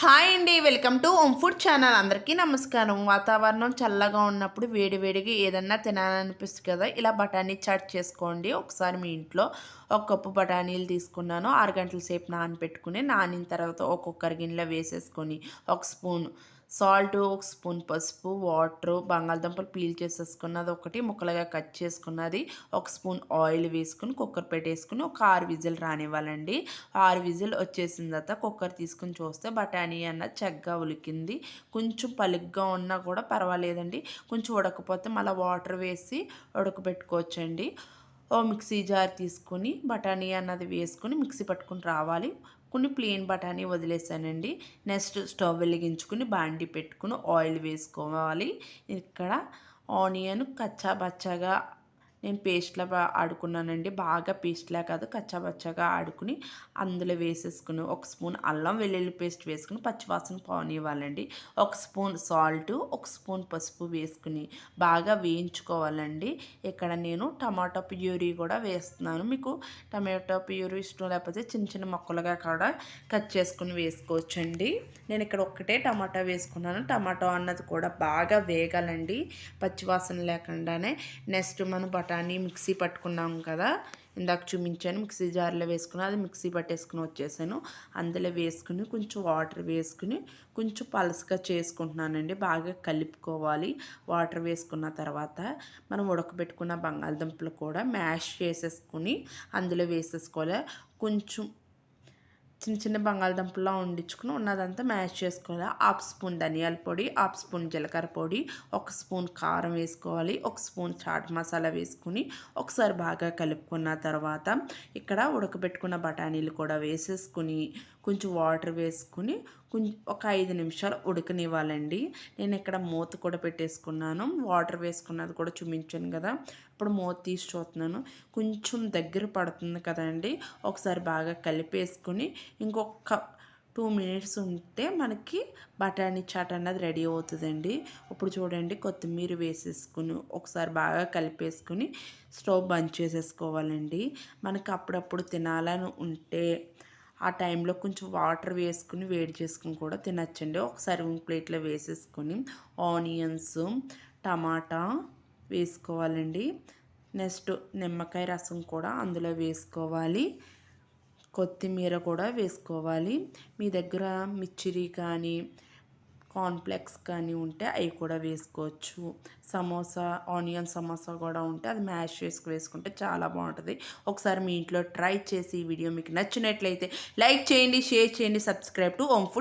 Hi అండి welcome to home food channel. అందరికీ నమస్కారం. వాతావరణం చల్లగా ఉన్నప్పుడు వేడివేడిగా ఏదన్నా తినాలనిపిస్తుంది కదా ఇలా బఠానీ చాట్ చేసుకోండి. ఒకసారి మీ ఇంట్లో ఒక కప్పు బఠానీలు తీసుకున్నాను. ఆరు గంటల సేపు నానబెట్టుకుని నానిన తర్వాత ఒక్కొక్కరి గిన్నెలో వేసేసుకొని ఒక స్పూన్ సాల్ట్ ఒక స్పూన్ పసుపు వాటర్ బంగాళదుంపలు పీల్ చేసేసుకున్నది ఒకటి ముక్కలుగా కట్ చేసుకున్నది. ఒక స్పూన్ ఆయిల్ వేసుకుని కుక్కర్ పెట్టేసుకుని ఒక ఆరు విజిల్ రానివ్వాలండి. ఆరు విజిల్ వచ్చేసిన తర్వాత కుక్కర్ తీసుకుని చూస్తే బఠానీ అన్న చక్కగా ఉలికింది. కొంచెం పలుగ్గా ఉన్నా కూడా పర్వాలేదండి. కొంచెం ఉడకపోతే మళ్ళీ వాటర్ వేసి ఉడకబెట్టుకోవచ్చండి. ఓ మిక్సీ జార్ తీసుకొని బఠానీ అన్నది వేసుకొని మిక్సీ పట్టుకుని రావాలి. కొన్ని ప్లెయిన్ బఠానీ వదిలేసానండి. నెక్స్ట్ స్టవ్ వెలిగించుకుని బాండి పెట్టుకుని ఆయిల్ వేసుకోవాలి. ఇక్కడ ఆనియన్ కచ్చా బచ్చగా నేను పేస్ట్లా ఆడుకున్నానండి. బాగా పేస్ట్లా కాదు కచ్చాబచ్చాగా ఆడుకుని అందులో వేసేసుకుని ఒక స్పూన్ అల్లం వెల్లుల్లి పేస్ట్ వేసుకుని పచ్చివాసన పోనివ్వాలండి. ఒక స్పూన్ సాల్ట్ ఒక స్పూన్ పసుపు వేసుకుని బాగా వేయించుకోవాలండి. ఇక్కడ నేను టమాటో ప్యూరీ కూడా వేస్తున్నాను. మీకు టమాటో ప్యూరీ ఇష్టం లేకపోతే చిన్న చిన్న మొక్కలుగా కూడా కట్ చేసుకుని వేసుకోవచ్చండి. నేను ఇక్కడ ఒక్కటే టమాటా వేసుకున్నాను. టమాటో అన్నది కూడా బాగా వేగాలండి. పచ్చివాసన లేకుండానే. నెక్స్ట్ మనం బఠానీ మిక్సీ పట్టుకున్నాం కదా. ఇందాక చూపించాను మిక్సీ జార్లో వేసుకుని అది మిక్సీ పట్టేసుకుని వచ్చేసాను. అందులో వేసుకుని కొంచెం వాటర్ వేసుకుని కొంచెం పలసగా చేసుకుంటున్నానండి. బాగా కలుపుకోవాలి. వాటర్ వేసుకున్న తర్వాత మనం ఉడకబెట్టుకున్న బంగాళదుంపలు కూడా మ్యాష్ చేసేసుకుని అందులో వేసేసుకోవాలి. కొంచెం చిన్న చిన్న బంగాళదుంపలా వండించుకుని ఉన్నదంతా మ్యాష్ చేసుకోవాలి. హాఫ్ స్పూన్ ధనియాల పొడి హాఫ్ స్పూన్ జీలకర్ర పొడి ఒక స్పూన్ కారం వేసుకోవాలి ఒక స్పూన్ చాట్ మసాలా వేసుకుని ఒకసారి బాగా కలుపుకున్న తర్వాత ఇక్కడ ఉడకబెట్టుకున్న బఠానీలు కూడా వేసేసుకుని కొంచెం వాటర్ వేసుకుని ఒక ఐదు నిమిషాలు ఉడకనివ్వాలండి. నేను ఇక్కడ మూత కూడా పెట్టేసుకున్నాను. వాటర్ వేసుకున్నది కూడా చూపించాను కదా. ఇప్పుడు మూత తీసి చూస్తున్నాను. కొంచెం దగ్గర పడుతుంది కదండి. ఒకసారి బాగా కలిపేసుకుని ఇంకొక టూ మినిట్స్ ఉంటే మనకి బఠానీ చాట్ అన్నది రెడీ అవుతుందండి. ఇప్పుడు చూడండి కొత్తిమీర వేసేసుకుని ఒకసారి బాగా కలిపేసుకుని స్టవ్ బంద్ చేసేసుకోవాలండి. మనకి అప్పుడప్పుడు తినాలని ఉంటే ఆ టైంలో కొంచెం వాటర్ వేసుకుని వేడి చేసుకుని కూడా తినచ్చండి. ఒక సర్వింగ్ ప్లేట్లో వేసేసుకొని ఆనియన్స్ టమాటా వేసుకోవాలండి. నెక్స్ట్ నిమ్మకాయ రసం కూడా అందులో వేసుకోవాలి. కొత్తిమీర కూడా వేసుకోవాలి. మీ దగ్గర మిచ్చిరి కానీ కాన్ఫ్లెక్స్ కానీ ఉంటే అవి కూడా వేసుకోవచ్చు. సమోసా ఆనియన్ సమోసా కూడా ఉంటే అది మ్యాష్ చేసుకు వేసుకుంటే చాలా బాగుంటుంది. ఒకసారి మీ ఇంట్లో ట్రై చేసి ఈ వీడియో మీకు నచ్చినట్లయితే లైక్ చేయండి షేర్ చేయండి సబ్స్క్రైబ్ టు ఓం ఫుడ్